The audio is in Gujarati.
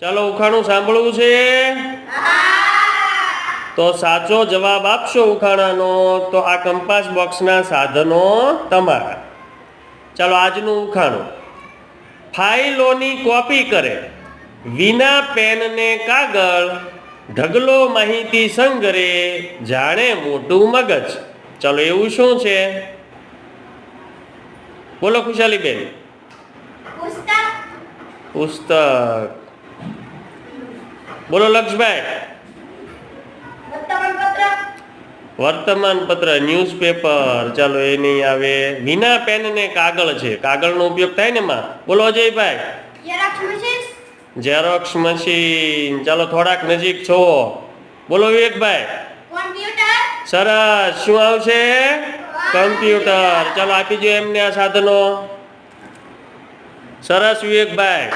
ચાલો ઉખાણું સાંભળવું છે? તો સાચો જવાબ આપશો ઉખાણાનો? તો આ કંપાસ બોક્સના સાધનો તમારા. ચાલો આજનું ઉખાણું. ફાઇલોની કોપી કરે. વિના પેનને કાગળ ઢગલો માહિતી સંગરે જાણે મોટું મગજ. ચાલો એવું શું છે? બોલો ખુશાલીબેન. પુસ્તક. પુસ્તક. બોલો લક્ષભાઈ. વર્તમાન પત્ર ન્યૂઝપેપર. ચાલો એ નહીં આવે. વિના પેન ને કાગળ છે. કાગળનો ઉપયોગ થાય ને એમાં? બોલો અજયભાઈ. ઝેરોક્ષ મશીન ચાલો થોડાક નજીક છો. બોલો વિવેકભાઈ. સરસ. શું આવશે? કમ્પ્યુટર ચાલો આપી દો એમને આ સાધનો. સરસ વિવેકભાઈ.